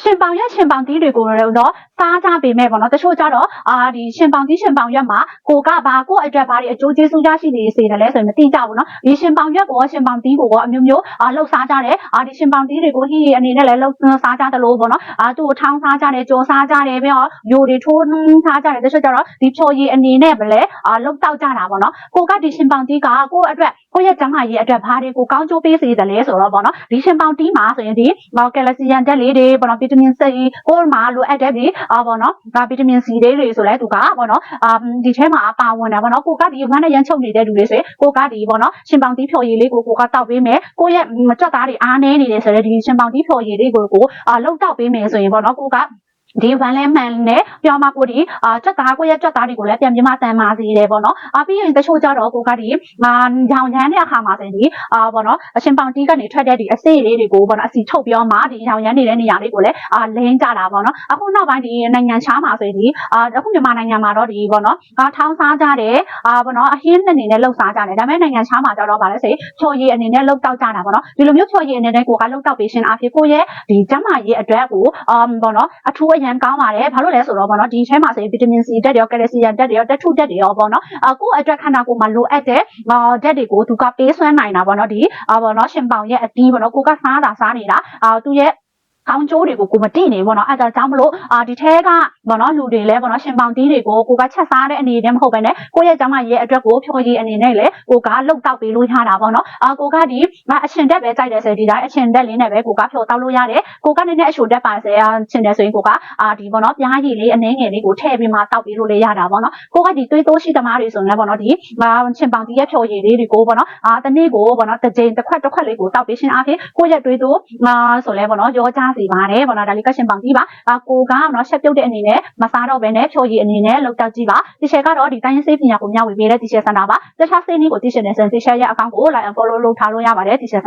ရှင်ပေါင်ရက်ရှင်ပေါင်တီးတွေကိုတော့စားကြပေမဲ့ပေါ့နော်တချို့ကြတော့အာဒီရှင်ပေါင်တီးရှင်ပေါင်ရက်မှာကိုကဘာကိုအတွက်ဘာတွေအကျိုးကျေးဇူးရရှိနေစေတယ်လဲဆိုရင်မသိကြဘူးနော်ဒီရှင်ပေါင်ရက်ကိုရှင်ပေါင်တီးကိုအမျိုးမျိုးအာလှုပ်စားကြတယ်အာဒီရှင်ပေါင်တီးတွေကိုဟိအနေနဲ့လည်းလှုပ်စားကြတယ်လို့ပေါ့နော်အာသူ့ကိုထောင်းစားကြတယ်ကြော်စားကြတယ်ပြီးတော့ယိုတွေထိုးနှင်းစားကြတယ်တချို့ကြတော့ဒီဖြော်ရည်အနေနဲ့ပဲလေအာလှုပ်တောက်ကြတာပေါ့နော်ကိုကဒီရှင်ပေါင်တီးကကိုအတွက် ကိုရဲ့ကျန်းမာရေးအတွက်ဘာတွေကိုကောင်းကျိုးပေးစေတယ်လဲဆိုတော့ပေါ့နော်ဒီရှင်ပေါင်တီးမှာဆိုရင်ဒီကယ်လဆီယမ်ဓာတ်လေးတွေပေါ့နော်ဗီတာမင် C ကိုမှာလိုအပ်တဲ့ဒီအာပေါ့နော်ဒါဗီတာမင် C လေးတွေဆိုလဲသူကပေါ့နော်အာဒီထဲမှာပါဝင်တယ်ပေါ့နော်ကိုကဒီဝမ်းနဲ့ရမ်းချုပ်နေတဲ့လူတွေဆိုရင်ကိုကဒီပေါ့နော်ရှင်ပေါင်တီးဖြော်ရည်လေးကိုကိုကတောက်ပေးမယ်ကိုရဲ့ကြွက်သားတွေအားနေနေတယ်ဆိုတော့ဒီရှင်ပေါင်တီးဖြော်ရည်လေးကိုကိုအာလောက်တောက်ပေးမယ်ဆိုရင်ပေါ့နော်ကိုက ဒီဝမ်းလဲမှန်နဲ့ပြောင်းမကိုဒီအာကြက်သားကိုရဲ့ကြက်သားတွေကိုလည်းပြန်ပြမတန်ပါစေတယ်ပေါ့နော်အာပြီးရင်တချို့ကြတော့ကိုကဒီအာရောင်ရမ်းတဲ့အခါမှာဆိုရင်ဒီအာပေါ့နော်အရှင်ပေါင်တီးကနေထွက်တဲ့ဒီအစိလေးတွေကိုပေါ့နော်အစီထုတ်ပြောမှဒီရောင်ရမ်းနေတဲ့နေရာလေးကိုလည်းအာလင်းကြတာပေါ့နော်အခုနောက်ပိုင်းဒီနိုင်ငံခြားမှာဆိုရင်ဒီအာအခုမြန်မာနိုင်ငံမှာတော့ဒီပေါ့နော်အာထောင်းစားကြတယ်အာပေါ့နော်အဟင်းအနေနဲ့လှုပ်စားကြတယ်ဒါပေမဲ့နိုင်ငံခြားမှာကျတော့ဗာလဲဆိုဖြော်ရည်အနေနဲ့လှုပ်တောက်ကြတာပေါ့နော်ဒီလိုမျိုးဖြော်ရည်အနေနဲ့ကိုကလှုပ်တောက်ပေးခြင်းအဖြစ်ကိုရဲ့ဒီကျန်းမာရေးအတွက်ကိုအာပေါ့နော်အထူးအရန်ကောင်းပါတယ်ဘာလို့လဲဆိုတော့ပေါ့နော်ဒီထဲမှာဆိုရင်ဗီတာမင် C တက်တယ်ရောကယ်လဆီယမ်တက်တယ်ရောတက်ထုတက်တယ်ရောပေါ့နော်အကိုအတွက်ခန္ဓာကိုယ်မှာလိုအပ်တဲ့အာဓာတ်တွေကိုသူကပေးဆွမ်းနိုင်တာပေါ့နော်ဒီအာပေါ့နော်ရှင်ပေါင်ရဲ့အတီးပေါ့နော်ကိုကစားတာစားနေတာအာသူရဲ့ ကောင်းကျိုးတွေကိုကိုမတိနေဘောနော်အဲ့ဒါကြောင့်မလို့အာဒီထဲကဘောနော်လူတွေလဲဘောနော်ရှင်ပေါင်တီးတွေကိုကိုကချက်စားတဲ့အနေနဲ့မဟုတ်ဘဲနဲ့ကိုယ့်ရဲ့ကျမရဲ့အတွက်ကိုဖြော်ရည်အနေနဲ့လဲကိုကလှုပ်တောက်ပေးလို့ရတာပေါ့နော်အာကိုကဒီငါအရှင်တက်ပဲကြိုက်တယ်ဆိုဒီတိုင်းအရှင်တက်လေးနဲ့ပဲကိုကဖြော်တောက်လို့ရတယ်ကိုကလည်းနဲ့အရှင်တက်ပါစေအရှင်တယ်ဆိုရင်ကိုကအာဒီဘောနော်ပြားရည်လေးအနှဲငယ်လေးကိုထည့်ပြီးမှတောက်ပေးလို့လေရတာပေါ့နော်ကိုကဒီသွေးတိုးရှိသမားတွေဆိုရင်လည်းဘောနော်ဒီအာရှင်ပေါင်တီးရဲ့ဖြော်ရည်လေးတွေကိုဘောနော်အာတနေ့ကိုဘောနော်တစ်ကြိမ်တစ်ခွက်တစ်ခွက်လေးကိုတောက်ပေးရှင်အားဖြင့်ကိုယ့်ရဲ့သွေးတိုးအာဆိုလဲဘောနော်ရောကြစေပါတယ်ဘောနော်ဒါလေးကရှင်ပေါင်တီးပါအာကိုကဘောနော်ရှက်ပြုတ်တဲ့အနေနဲ့မစားတော့ဘဲနဲ့ဖြော်ရည်အနေနဲ့လောက်တောက်ကြည့်ပါတီရှယ်ကတော့ဒီတိုင်းရင်းစေးပညာကိုမျှဝေပေးတဲ့တီရှယ်စင်တာပါတခြားစေးနည်းကိုတီရှယ်နေစင်တီရှယ်ရဲ့အကောင့်ကို like and follow လုပ်ထားလို့ရပါတယ်တီရှယ်